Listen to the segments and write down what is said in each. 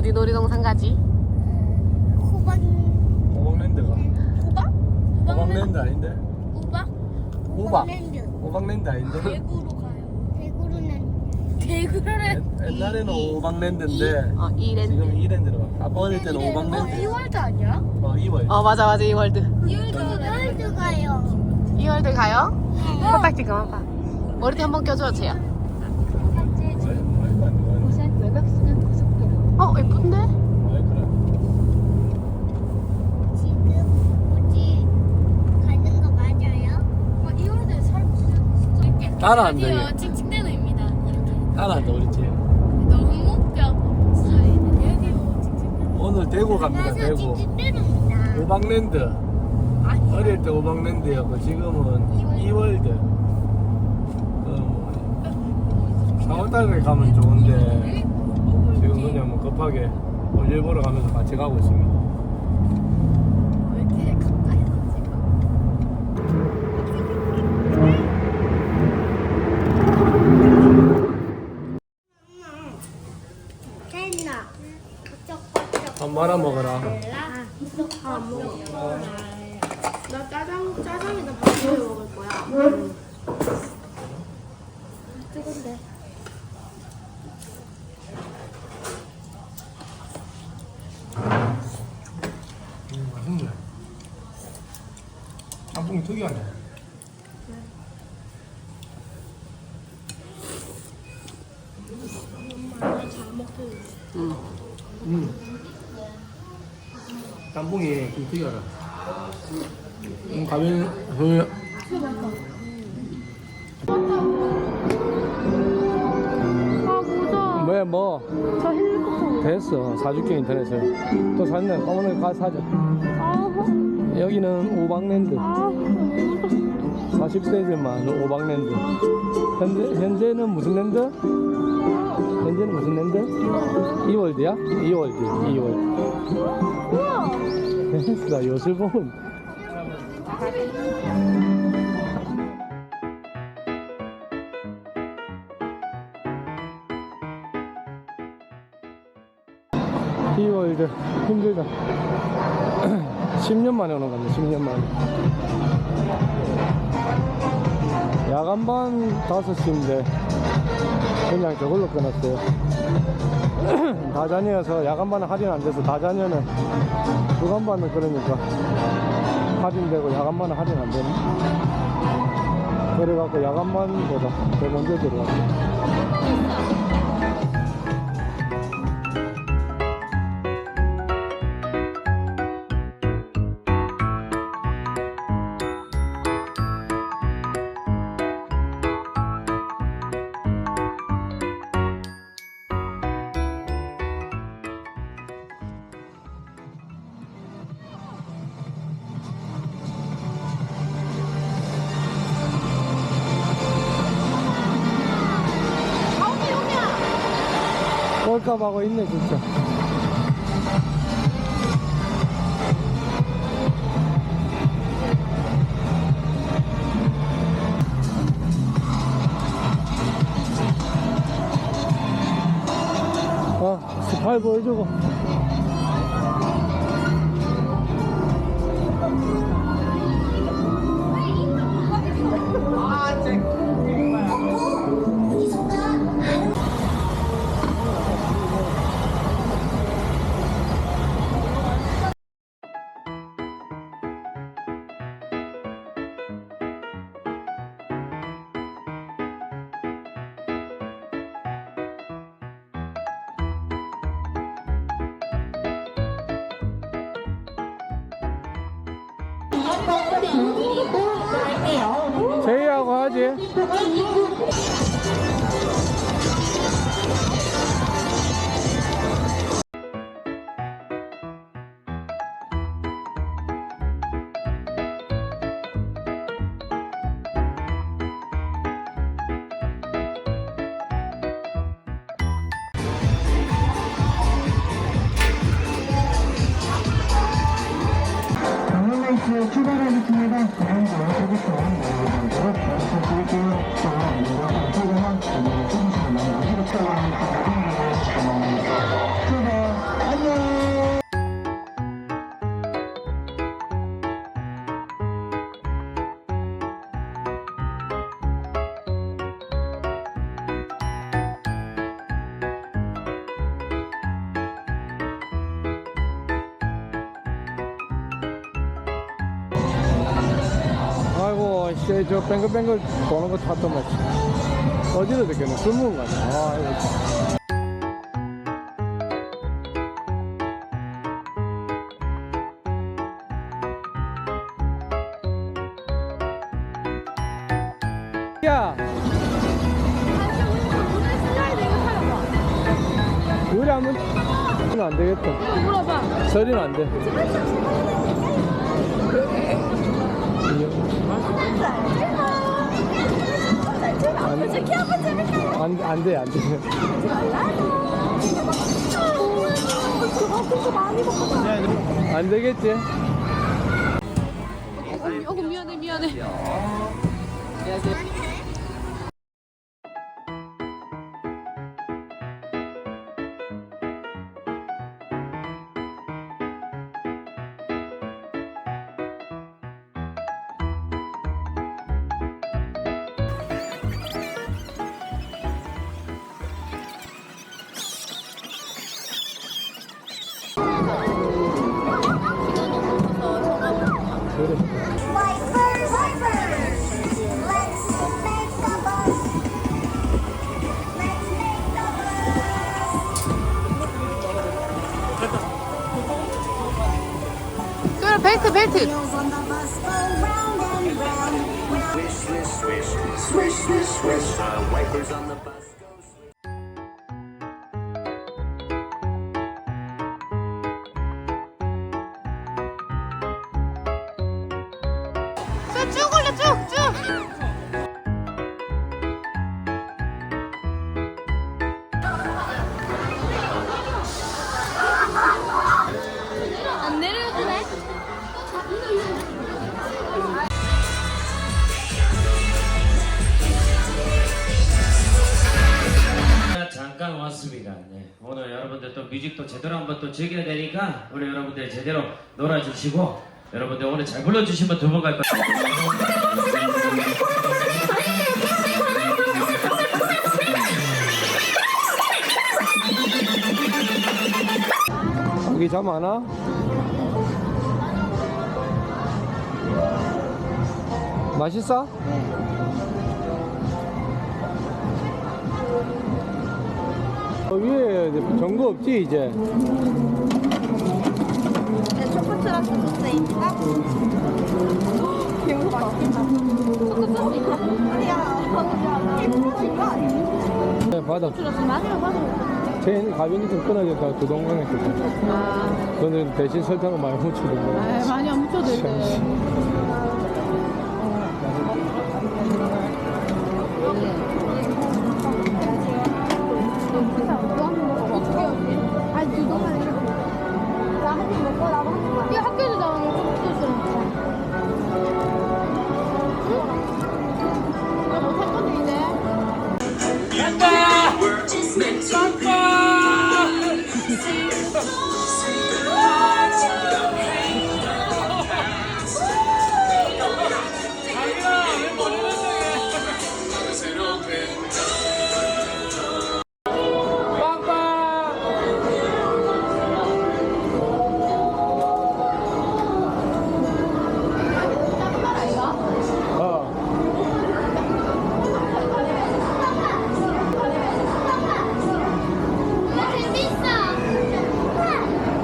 어디 놀이동산 가지? 호박 호박랜드가 호박? 호박랜드 아닌데? 호박? 호박 랜드 호박랜드 아닌데? 대구로 가요. 대구로는 대구로는 옛- 옛날에는 호박랜드인데 어 이랜드 지금 이랜드로 가. 아빠 어릴 때는 호박랜드 이월드 아니야? 어 2월 어 맞아 맞아 이월드 이월드 이월드 가요. 이월드 가요? 코딱지 그만 봐 머리띠 한번 껴줘요 쟤야 부산 외곽순환 고속도로 어 예쁜데? 지금 어디 가는 거 맞아요? 어, 이월드 사람 진짜 이렇게 따라한다 아니요 얘 찡찡대노입니다. 이렇게 따라 한다 우리 집 너무 웃겨. 사이는. 오늘 대구 갑니다 대구. 호박랜드 아니 어릴 때 호박랜드였고 지금은 이월드 어, 4월달에 가면 좋은데 그냥 뭐 급하게 볼일 보러 가면서 같이 가고 있습니다 왜 이렇게 가까이서 찍어? 됐나? 밥 말아 먹어라 응. 음. 짬뽕이 좀 특이하다. 음, 가면 그 왜, 뭐, 저 됐어. 사줄게, 인터넷에. 또 샀네. 어머니 가서 사자. 여기는 오방랜드. 아, 40cm만 오박랜드 현재, 현재는 무슨 랜드? 현재는 무슨 랜드? 이월드야? 이월드 이월드 됐어 요술봉 이월드 힘들다 10년 만에 오는 겁니다 10년 만에 야간반 5시인데 그냥 저걸로 끊었어요. 다자녀여서 야간반은 할인 안 돼서 다자녀는 주간반은 그러니까 할인되고 야간반은 할인 안 되네. 그래갖고 야간반보다 더 먼저 들어왔어요 꼴값 하고 있네 진짜. 아 스파이 보여주고 제이하고 하 지. 강원랜스 출발하겠습니다. 다행히 나와주겠어. 여러분들, 계속 드릴게요. 또, 이거 소금은 저기 조금씩 많이 마시고 출발. 안녕. 씨, 저 뱅글뱅글 도는 거 탔더만. 어디로 됐겠네. 술 먹은 거 같아. 아이고. 참. 야! 요리 한번 안 되겠다. 물어봐. 서리는 안 돼. 안, 안 돼, 안 돼. 안 되겠지? 어, 미안해, 미안해. 그래. Swish. 쭉, 쭉 올려, 쭉, 쭉. 여러분들 제대로 놀아주시고 여러분들 오늘 잘 불러주시면 두 번 갈 거예요. 여기 잠 많아? 맛있어? 어, 위에 전거 없지 이제? 네, 초코트라스 소스입니다. 이거 맛있겠다. 아니야. 네, 받아. 마지막 받아. 제 가변이 좀 끊어졌다 그. 아, 그거는 대신 설탕을 많이 묻혀둔 많이 안 묻혀도 돼.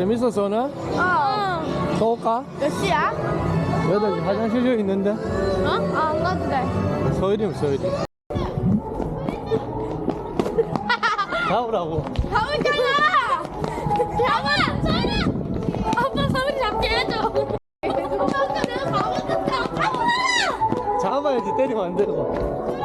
재밌었어 오늘? 어. 또 올까? 몇 시야? 여덟 시 화장실 좀 있는데? 어? 아, 안 가도 돼. 서유림 서유림 잡으라고 가보잖아! 잡아! 서은아! 아빠 서은이 잡게 해줘. 아까 내가 가봤는데 잡아! 잡아야지 때리면 안 되고 야!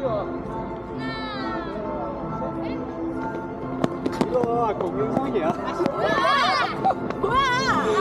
먼저 뛰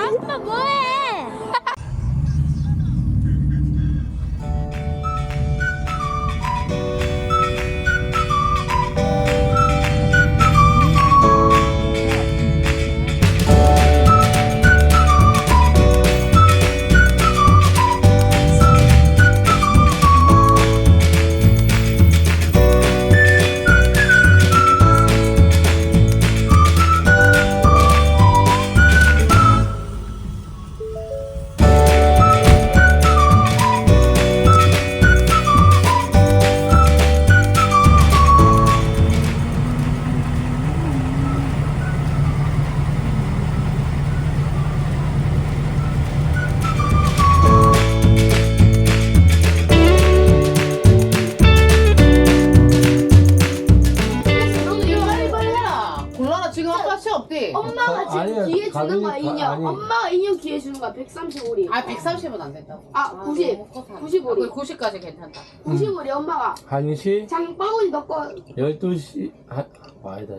아니야, 기회 주는 거야 가- 인형. 아니. 엄마가 인형 기회 주는 거야 135리. 아 130은 안 된다고. 아, 90. 95리. 90까지 괜찮다. 90우리 엄마가 1시 장바구니 넣고 12시 아, 아니다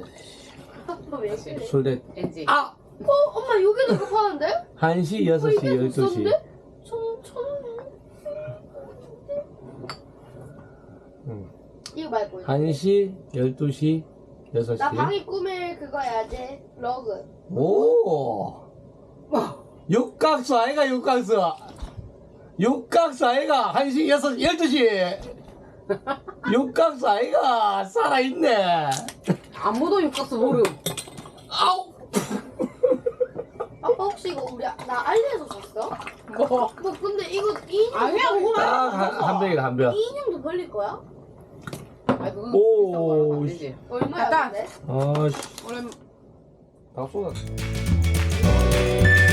왜 그래? 술래 엔지. 아! 어 엄마 여기도 급하는데? 1시 어, 6시 이게 12시 비싼데? 천 천. 응. 이거 말고. 1시 12시 6시 나 방이 꾸밀 그거 해야지. 러그. 오 육각수 아이가 육각수 육각수 아이가 1시 6시 12시 육각수 아이가 살아있네 아무도 육각수 모름. 아우 아빠 혹시 이거 우리 나 알리에서 샀어? 뭐? 뭐 근데 이거 이 인형 아니야 그거 딱한 병이다 한 병 이 인형도 벌릴 거야? 오, 안 되지. 얼마야? 아, 갔다. 근데? 아씨. 다 쏟았네.